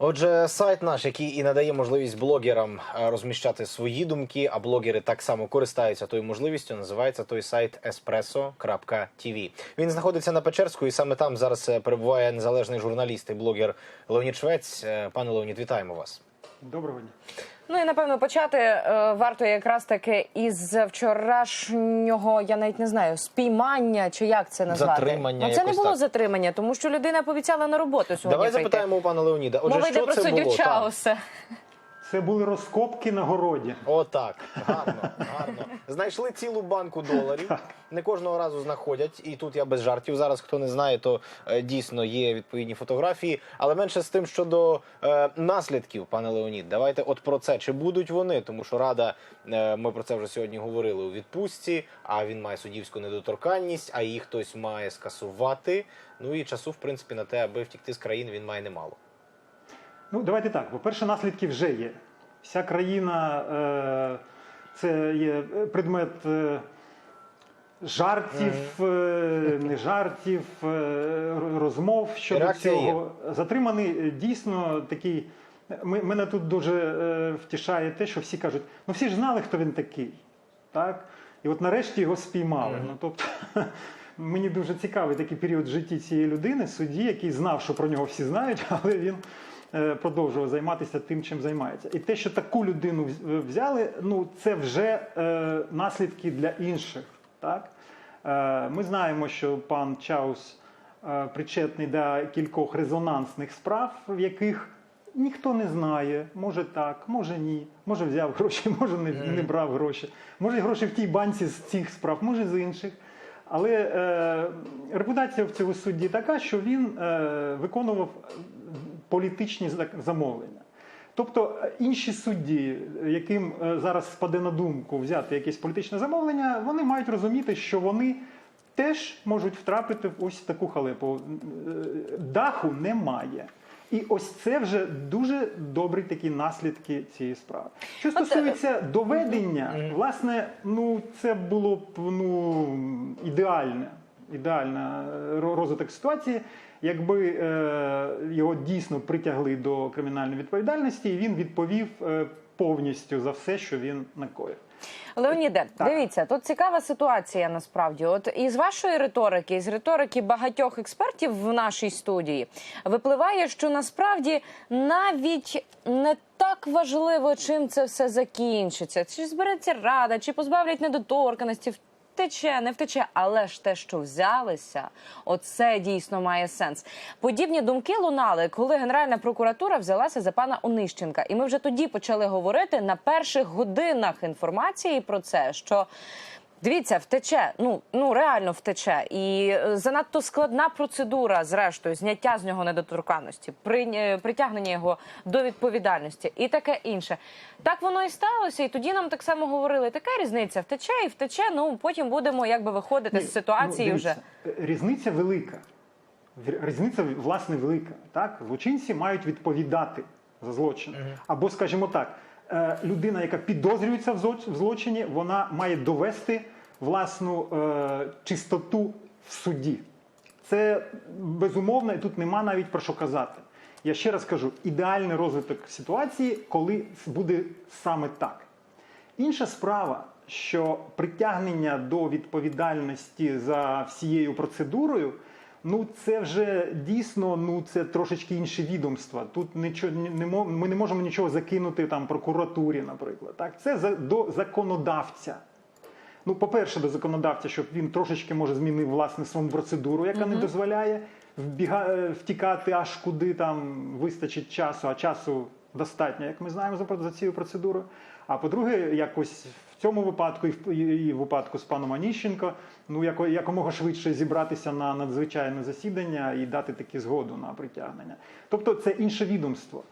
Отже, сайт наш, який і надає можливість блогерам е, розміщати свої думки, а блогери так само користаються тою можливістю. Називається той сайт espresso.tv. Він знаходиться на Печерську, і саме там зараз е, перебуває незалежний журналіст і блогер Леонід Швець. Е, Пане Леонід, вітаємо вас. Доброго дня. Ну і напевно почати е, варто якраз таки із вчорашнього, я навіть не знаю, спіймання чи як це назвати. Затримання Ну, це не було так. затримання, тому що людина пообіцяла на роботу сьогодні. Давай прийти. запитаємо у пана Леоніда. Отже, Мова йде про суддю? Чауса. Це були розкопки на городі. Отак, гарно, гарно. Знайшли цілу банку доларів. Не кожного разу знаходять. І тут я без жартів. Зараз хто не знає, то е, дійсно є відповідні фотографії. Але менше з тим щодо е, наслідків, пане Леонід, давайте от про це. Чи будуть вони? Тому що рада, е, ми про це вже сьогодні говорили у відпустці. А він має суддівську недоторканність, а її хтось має скасувати. Ну і часу, в принципі, на те, аби втікти з країни, він має немало. Ну, давайте так. По-перше, наслідки вже є. Вся країна е, це є предмет е, жартів, е, не жартів, е, розмов щодо Реакція цього. Затриманий е, дійсно такий. Мене тут дуже е, втішає те, що всі кажуть, ну всі ж знали, хто він такий. Так? І от нарешті його спіймали. Ну, тобто, мені дуже цікавий такий період в житті цієї людини, судді, який знав, що про нього всі знають, але він е, продовжував займатися тим, чим займається. І те, що таку людину взяли, ну це вже е, наслідки для інших. Так? Е, ми знаємо, що пан Чаус е, причетний до кількох резонансних справ, в яких ніхто не знає, може так, може ні, може взяв гроші, може не, не брав гроші, може гроші в тій банці з цих справ, може з інших. Але е, репутація в цього судді така, що він е, виконував політичні замовлення. Тобто е, інші судді, яким е, зараз спаде на думку взяти якесь політичне замовлення, вони мають розуміти, що вони теж можуть втрапити в ось таку халепу. Е, Даху немає. І ось це вже дуже добрі такі наслідки цієї справи. Що стосується доведення, власне, ну це було б ну ідеальне, ідеальна е, розвиток ситуації, якби е, його дійсно притягли до кримінальної відповідальності, і він відповів е, повністю за все, що він накоїв. Леоніде, Так. дивіться, тут цікава ситуація насправді. От із вашої риторики, із риторики багатьох експертів в нашій студії, випливає, що насправді навіть не так важливо, чим це все закінчиться. Чи збереться рада, чи позбавлять недоторканості. Втече, не втече, але ж те, що взялися, оце дійсно має сенс. Подібні думки лунали, коли Генеральна прокуратура взялася за пана Онищенка. І ми вже тоді почали говорити на перших годинах інформації про це, що. Дивіться, втече, ну ну реально втече, і е, занадто складна процедура, зрештою, зняття з нього недоторканності, при, е, притягнення його до відповідальності і таке інше. Так воно і сталося. І тоді нам так само говорили: така різниця втече і втече. Ну потім будемо якби виходити Ні, з ситуації ну, вже. Різниця велика. Різниця власне велика. Так? Злочинці мають відповідати за злочин. Або, скажімо так, е, людина, яка підозрюється в злочині, вона має довести власну е, чистоту в суді. Це безумовно, і тут нема навіть про що казати. Я ще раз кажу: ідеальний розвиток ситуації, коли буде саме так. Інша справа, що притягнення до відповідальності за всією процедурою, ну це вже дійсно ну це трошечки інші відомства. Тут нічого не ми не можемо нічого закинути там прокуратурі, наприклад. Так, це за до законодавця. Ну, по-перше, до законодавця, щоб він трошечки може змінив власне свою процедуру, яка не дозволяє вбіга... е, втікати аж куди там вистачить часу, а часу достатньо, як ми знаємо за, за цією процедурою. А по-друге, якось цьому випадку і в, випадку з паном Аніщенко, ну яко, якомога швидше зібратися на надзвичайне засідання і дати таки згоду на притягнення. Тобто це інше відомство.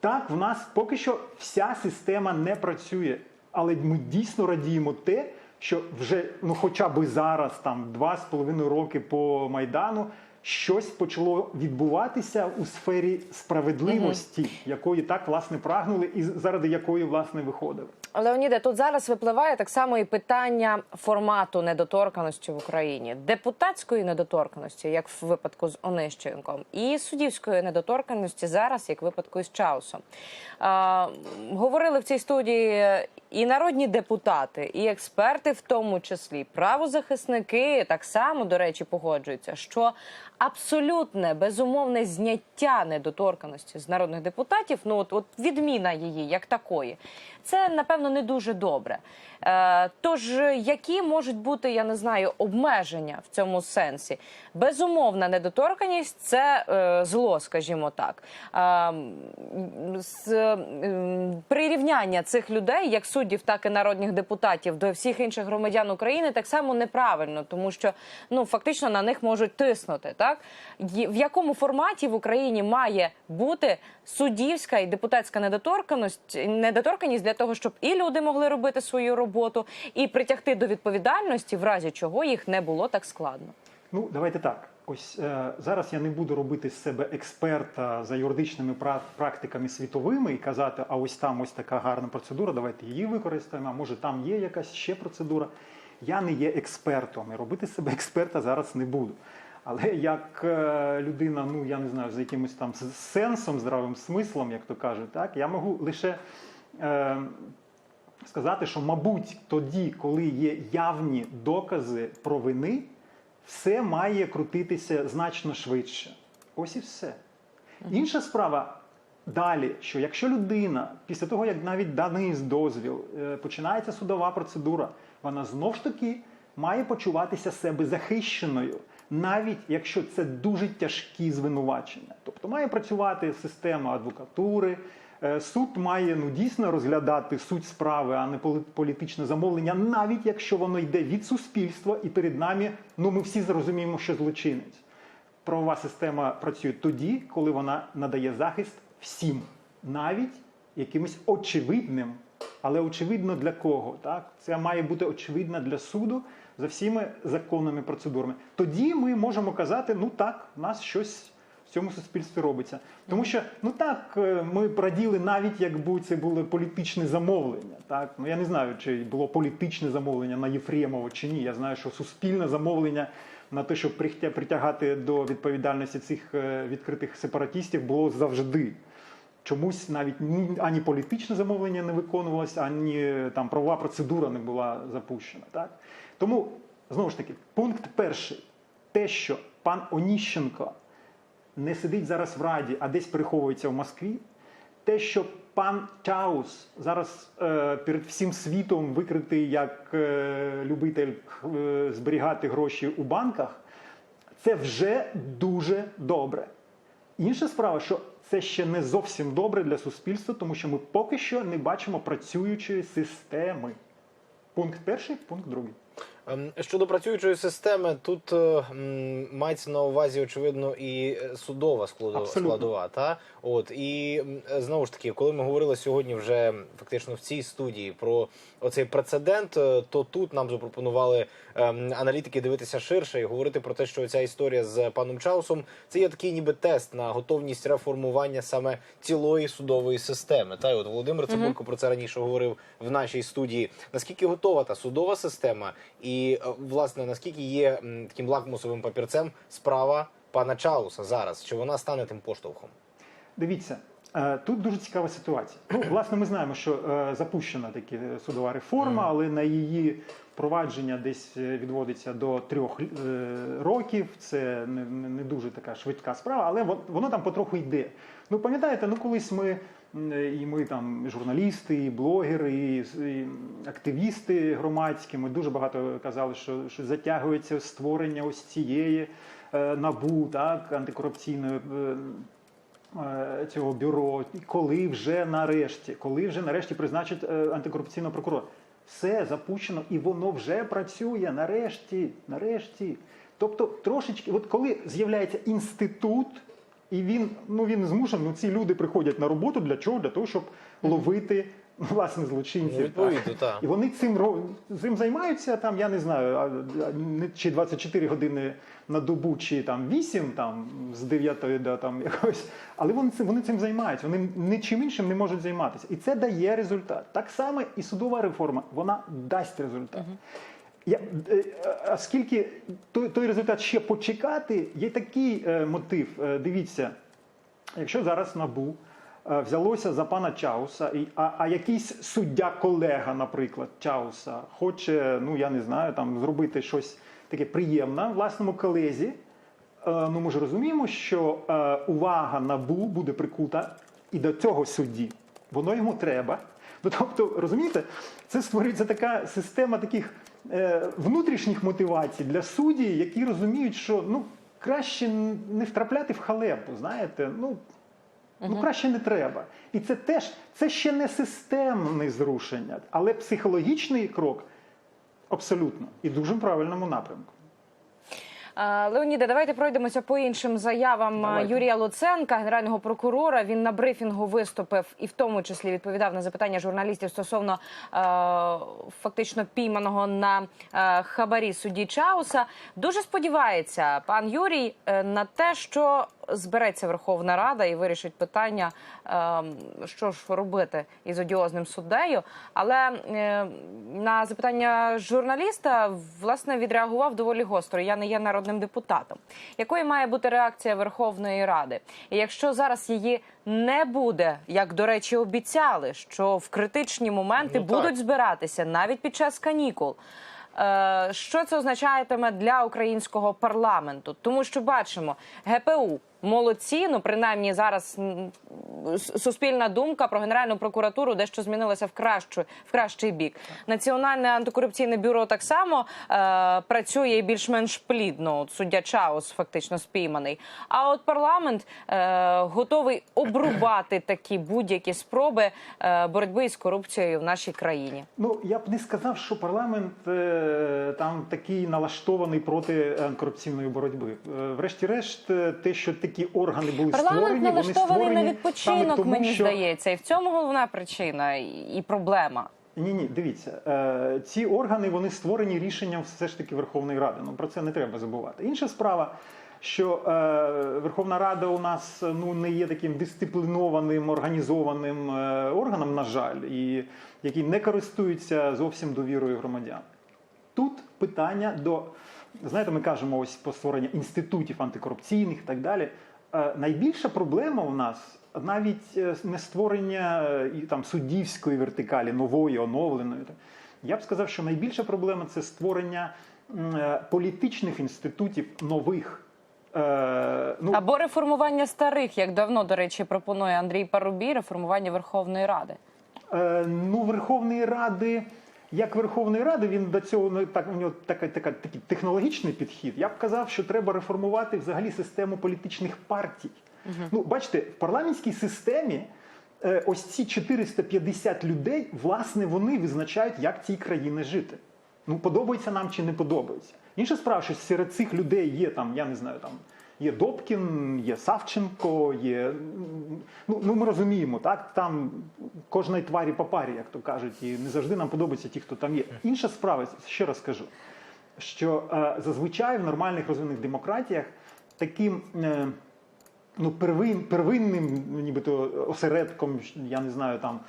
Так, в нас поки що вся система не працює, але ми дійсно радіємо те, що вже ну хоча б зараз, там два з половиною роки по майдану, щось почало відбуватися у сфері справедливості, якої так власне прагнули, і заради якої власне виходили. Леоніде, тут зараз випливає так само і питання формату недоторканості в Україні, депутатської недоторканості, як в випадку з Онищенком, і суддівської недоторканості зараз, як в випадку із Чаусом. А, говорили в цій студії і народні депутати, і експерти, в тому числі правозахисники, так само до речі, погоджуються, що абсолютне безумовне зняття недоторканості з народних депутатів, ну от, от відміна її як такої, це напевно не дуже добре. Е, тож, які можуть бути, я не знаю, обмеження в цьому сенсі? Безумовна недоторканість це е, зло, скажімо так. Е, з, м, прирівняння цих людей, як суддів, так і народних депутатів, до всіх інших громадян України, так само неправильно, тому що ну фактично на них можуть тиснути. Так Є- в якому форматі в Україні має бути суддівська і депутатська недоторканість, недоторканість для того, щоб і люди могли робити свою роботу, і притягти до відповідальності, в разі чого їх не було так складно. Ну, давайте так. Ось е, зараз я не буду робити з себе експерта за юридичними практиками світовими і казати, а ось там ось така гарна процедура, давайте її використаємо, а може там є якась ще процедура. Я не є експертом і робити з себе експерта зараз не буду. Але як е, людина, ну я не знаю, з якимось там сенсом, здравим смислом, як то кажуть, так, я можу лише е, сказати, що, мабуть, тоді, коли є явні докази провини, все має крутитися значно швидше. Ось і все. Інша справа далі, що якщо людина після того, як навіть даний дозвіл, е, починається судова процедура, вона знов ж таки має почуватися себе захищеною, навіть якщо це дуже тяжкі звинувачення. Тобто має працювати система адвокатури. Е, Суд має ну дійсно розглядати суть справи, а не політичне замовлення, навіть якщо воно йде від суспільства, і перед нами ну ми всі зрозуміємо, що злочинець. Правова система працює тоді, коли вона надає захист всім, навіть якимось очевидним, але очевидно для кого. Так? Це має бути очевидно для суду за всіми законними процедурами. Тоді ми можемо казати, ну так, у нас щось в цьому суспільстві робиться. Тому що ну так, е, ми раділи навіть якби це було політичне замовлення. Так? Ну я не знаю, чи було політичне замовлення на Єфремова чи ні. Я знаю, що суспільне замовлення на те, щоб притя- притягати до відповідальності цих е, відкритих сепаратістів, було завжди. Чомусь навіть ні ані політичне замовлення не виконувалося, ані там правова процедура не була запущена. Так? Тому знову ж таки, пункт перший: те, що пан Оніщенко не сидить зараз в Раді, а десь переховується в Москві. Те, що пан Чаус зараз е, перед всім світом викритий як е, любитель е, зберігати гроші у банках, це вже дуже добре. Інша справа, що це ще не зовсім добре для суспільства, тому що ми поки що не бачимо працюючої системи. Пункт перший, пункт другий. Ем, Щодо працюючої системи, тут е, мається на увазі, очевидно, і е, судова складова, складова та от і знову ж таки, коли ми говорили сьогодні вже фактично в цій студії про оцей прецедент, е, то тут нам запропонували ем, аналітики дивитися ширше і говорити про те, що ця історія з паном Чаусом це є такий, ніби тест на готовність реформування саме цілої судової системи. Та й от Володимир Цибулько про це раніше говорив в нашій студії. Наскільки готова та судова система, і е, власне наскільки є таким лакмусовим папірцем справа пана Чауса зараз? Чи вона стане тим поштовхом? Дивіться, е, тут дуже цікава ситуація. Ну, власне, ми знаємо, що е, запущена таки судова реформа, але на її провадження десь відводиться до трьох е, років. Це не, не не дуже така швидка справа, але воно там потроху йде. Ну, пам'ятаєте, ну колись ми. М, І ми там журналісти, і блогери, і, і активісти громадські. Ми дуже багато казали, що, що затягується створення ось цієї е, набу, так антикорупційної е, е, цього бюро, коли вже нарешті, коли вже нарешті призначать е, антикорупційного прокурора. Все запущено і воно вже працює нарешті, нарешті. Тобто, трошечки, от коли з'являється інститут, і він, ну він змушений, ну ці люди приходять на роботу для чого? Для того, щоб ловити власне злочинців. Ну, відповідно, так. І вони цим цим займаються там, я не знаю, чи 24 години на добу, чи там 8 там з 9 до там якогось. Але вони цим вони цим займаються. Вони нічим іншим не можуть займатися. І це дає результат. Так само і судова реформа, вона дасть результат. Я, е, е, оскільки той, той результат ще почекати, є такий е, мотив. Е, дивіться, якщо зараз набу е, взялося за пана Чауса, і, а, а якийсь суддя-колега, наприклад, Чауса, хоче, ну я не знаю, там зробити щось таке приємне власному колезі. е, Ну, ми ж розуміємо, що е, увага набу буде прикута і до цього судді. Воно йому треба. Ну, тобто, розумієте, це створюється така система таких внутрішніх мотивацій для судді, які розуміють, що ну краще не втрапляти в халепу, знаєте, ну. Ну, краще не треба. І це теж це ще не системне зрушення, але психологічний крок абсолютно і дуже правильному напрямку. Леоніде, давайте пройдемося по іншим заявам Давайте. Юрія Луценка, генерального прокурора. Він на брифінгу виступив і в тому числі відповідав на запитання журналістів стосовно е, фактично пійманого на е, хабарі судді Чауса. Дуже сподівається пан Юрій е, на те, що збереться Верховна Рада і вирішить питання, е, що ж робити із одіозним суддею. Але е, на запитання журналіста власне відреагував доволі гостро. Я не є народним депутатом. Якою має бути реакція Верховної Ради? І якщо зараз її не буде, як до речі, обіцяли, що в критичні моменти Ну, будуть збиратися навіть під час канікул. Е, Що це означатиме для українського парламенту? Тому що бачимо, ГПУ молодці. Ну принаймні зараз суспільна думка про генеральну прокуратуру дещо змінилася в кращу в кращий бік. Національне антикорупційне бюро так само е, працює більш-менш плідно. От суддя Чаус фактично спійманий. А от парламент е, готовий обрубати такі будь-які спроби е, боротьби із корупцією в нашій країні. Ну я б не сказав, що парламент е, там такий налаштований проти антикорупційної боротьби. Е, врешті-решт, е, те, що такі органи були Парламент створені, вони створені на саме відпочинок, тому, мені що... здається, і в цьому головна причина і проблема. Ні, ні, дивіться, е, ці органи вони створені рішенням все ж таки Верховної Ради. Ну про це не треба забувати. Інша справа, що е, Верховна Рада у нас ну не є таким дисциплінованим організованим е, органом, на жаль, і який не користується зовсім довірою громадян. Тут питання до знаєте, ми кажемо ось про створення інститутів антикорупційних і так далі. Е, Найбільша проблема у нас навіть е, не створення е, там суддівської вертикалі, нової, оновленої. Я б сказав, що найбільша проблема це створення політичних інститутів нових. Е, ну, Або реформування старих, як давно, до речі, пропонує Андрій Парубій, реформування Верховної Ради. Е, ну, Верховної Ради, як Верховної Ради, він до цього ну, так у нього така, така, такий технологічний підхід. Я б казав, що треба реформувати взагалі систему політичних партій. Ну, бачите, в парламентській системі. е, Ось ці 450 людей, власне, вони визначають, як цій країні жити. Ну, подобається нам чи не подобається. Інша справа, що серед цих людей є там, я не знаю, там є Добкін, є Савченко, є. Ну, ну ми розуміємо, так там кожної тварі по парі, як то кажуть, і не завжди нам подобаються ті, хто там є. Інша справа, ще раз кажу, що е, зазвичай в нормальних розвинених демократіях таким. Е, ну, первин, первинним нібито осередком, я не знаю, там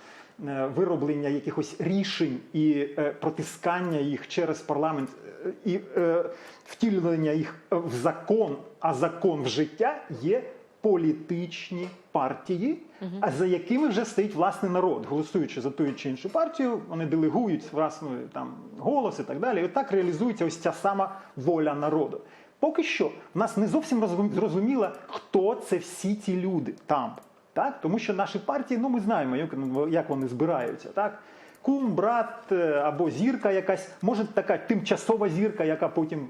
вироблення якихось рішень і е, протискання їх через парламент е, і е, втілення їх в закон, а закон в життя є політичні партії, а за якими вже стоїть власний народ, голосуючи за ту чи іншу партію, вони делегують власний там голос і так далі. І отак реалізується ось ця сама воля народу. Поки що в нас не зовсім розум- зрозуміло, хто це всі ці люди там. Так? Тому що наші партії, ну ми знаємо, як, як вони збираються. Так? Кум, брат е, або зірка якась, може така тимчасова зірка, яка потім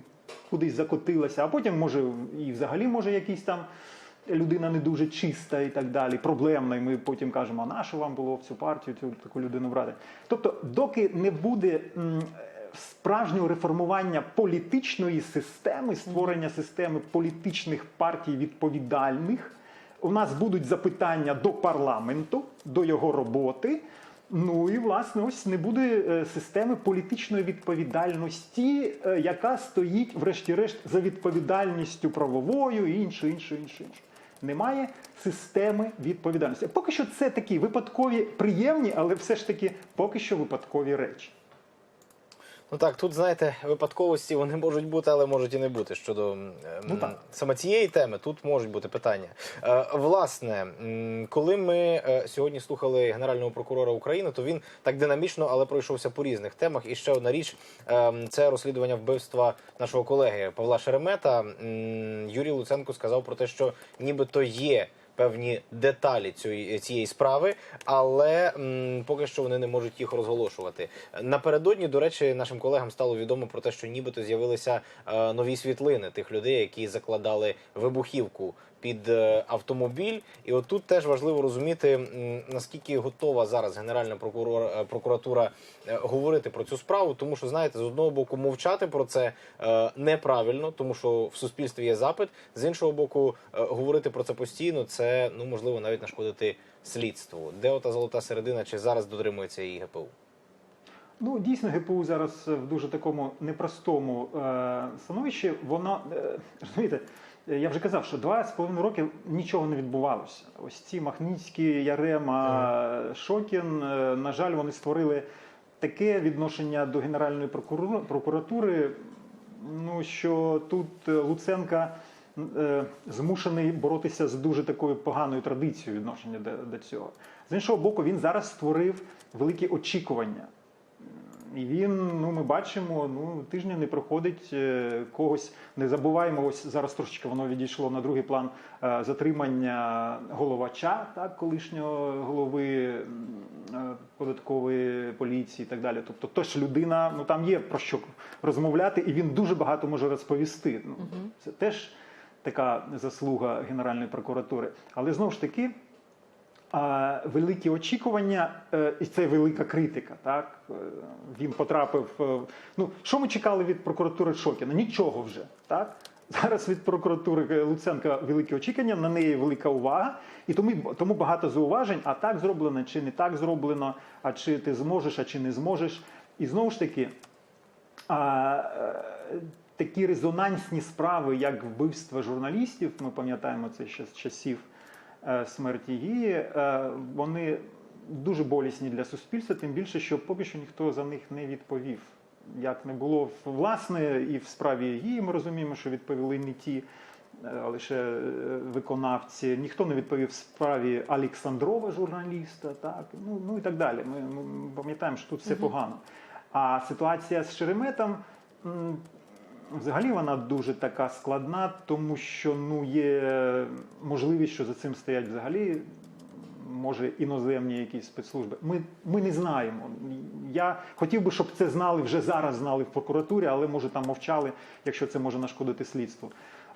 кудись закотилася, а потім може і взагалі може якийсь там людина не дуже чиста і так далі, проблемна, і ми потім кажемо, а на що вам було в цю партію, цю таку людину брати. Тобто, доки не буде справжнього реформування політичної системи, створення системи політичних партій відповідальних, у нас будуть запитання до парламенту, до його роботи. Ну і власне ось не буде е, системи політичної відповідальності, е, яка стоїть, врешті-решт, за відповідальністю правовою і іншою, іншою, іншою. іншою. Немає системи відповідальності. Поки що це такі випадкові, приємні, але все ж таки поки що випадкові речі. Ну так, тут знаєте, випадковості вони можуть бути, але можуть і не бути. Щодо Ну, так. саме цієї теми, тут можуть бути питання. Е, власне, коли ми е, сьогодні слухали генерального прокурора України, то він так динамічно, але пройшовся по різних темах. І ще одна річ е, це розслідування вбивства нашого колеги Павла Шеремета. Юрій Луценко сказав про те, що нібито є. Певні деталі цієї, справи, але поки що вони не можуть їх розголошувати. Напередодні, до речі, нашим колегам стало відомо про те, що нібито з'явилися е, нові світлини тих людей, які закладали вибухівку під е, автомобіль. І отут теж важливо розуміти, наскільки готова зараз Генеральна прокурор, е, прокуратура е, говорити про цю справу, тому що знаєте, з одного боку, мовчати про це неправильно, тому що в суспільстві є запит. З іншого боку, говорити про це постійно, це ну можливо навіть нашкодити слідству. Де ота золота середина, чи зараз дотримується її ГПУ? Ну, дійсно, ГПУ зараз в дуже такому непростому е, становищі. Воно, е, розумієте, я вже казав, що два з половиною роки нічого не відбувалося. Ось ці Махніцькі, Ярема, Шокін, е, на жаль, вони створили таке відношення до Генеральної прокуратури, ну, що тут е, Луценка е, змушений боротися з дуже такою поганою традицією відношення до, до цього. З іншого боку, він зараз створив великі очікування. І він, ну ми бачимо, ну тижня не проходить е, когось. Не забуваємо, ось зараз трошечки воно відійшло на другий план е, затримання головача, так, колишнього голови е, податкової поліції і так далі. Тобто, тож людина, ну там є про що розмовляти, і він дуже багато може розповісти. Ну, Це теж така заслуга Генеральної прокуратури. Але знову ж таки. Великі очікування, е, і це велика критика. Так Е, він потрапив. е, Ну що ми чекали від прокуратури Шокіна? Нічого вже так. Зараз від прокуратури Луценка великі очікування, на неї велика увага, і тому, тому багато зауважень, а так зроблено, чи не так зроблено, а чи ти зможеш, а чи не зможеш. І знову ж таки, а, такі резонансні справи, як вбивство журналістів, ми пам'ятаємо це ще з часів е, смерті Гії, е, вони дуже болісні для суспільства, тим більше, що поки що ніхто за них не відповів. Як не було власне і в справі Гії, ми розуміємо, що відповіли не ті. е, а Лише виконавці, ніхто не відповів в справі Олександрова, журналіста, так ну, ну і так далі. Ми, ми пам'ятаємо, що тут все погано. А ситуація з Шереметом взагалі вона дуже така складна, тому що ну є можливість, що за цим стоять взагалі. Може, іноземні якісь спецслужби. Ми, ми не знаємо. Я хотів би, щоб це знали вже зараз знали в прокуратурі, але може там мовчали, якщо це може нашкодити слідству.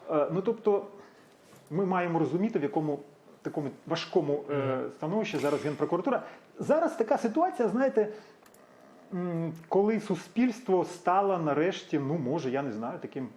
Е, ну тобто, ми маємо розуміти, в якому такому важкому е, становищі зараз Генпрокуратура. Зараз така ситуація, знаєте, коли суспільство стало нарешті, ну може, я не знаю, таким.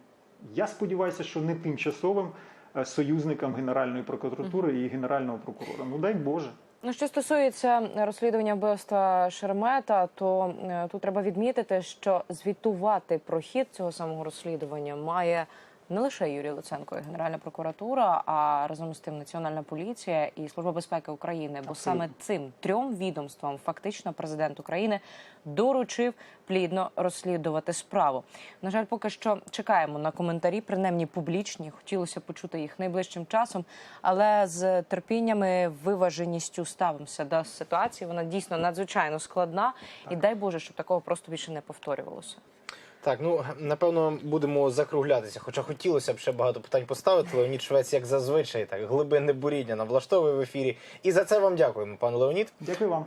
Я сподіваюся, що не тимчасовим е, союзником Генеральної прокуратури і Генерального прокурора. Ну дай Боже. Ну, що стосується розслідування вбивства Шеремета, то е, тут треба відмітити, що звітувати про хід цього самого розслідування має не лише Юрій Луценко і Генеральна прокуратура, а разом з тим Національна поліція і Служба безпеки України. Бо саме цим трьом відомствам фактично президент України доручив плідно розслідувати справу. На жаль, поки що чекаємо на коментарі, принаймні публічні. Хотілося почути їх найближчим часом, але з терпіннями, виваженістю ставимося до ситуації. Вона дійсно надзвичайно складна, і дай Боже, щоб такого просто більше не повторювалося. Так, ну напевно будемо закруглятися. Хоча хотілося б ще багато питань поставити. Леонід Швець, як зазвичай, так глибинне буріння нам влаштовує в ефірі. І за це вам дякуємо, пан Леонід. Дякую вам.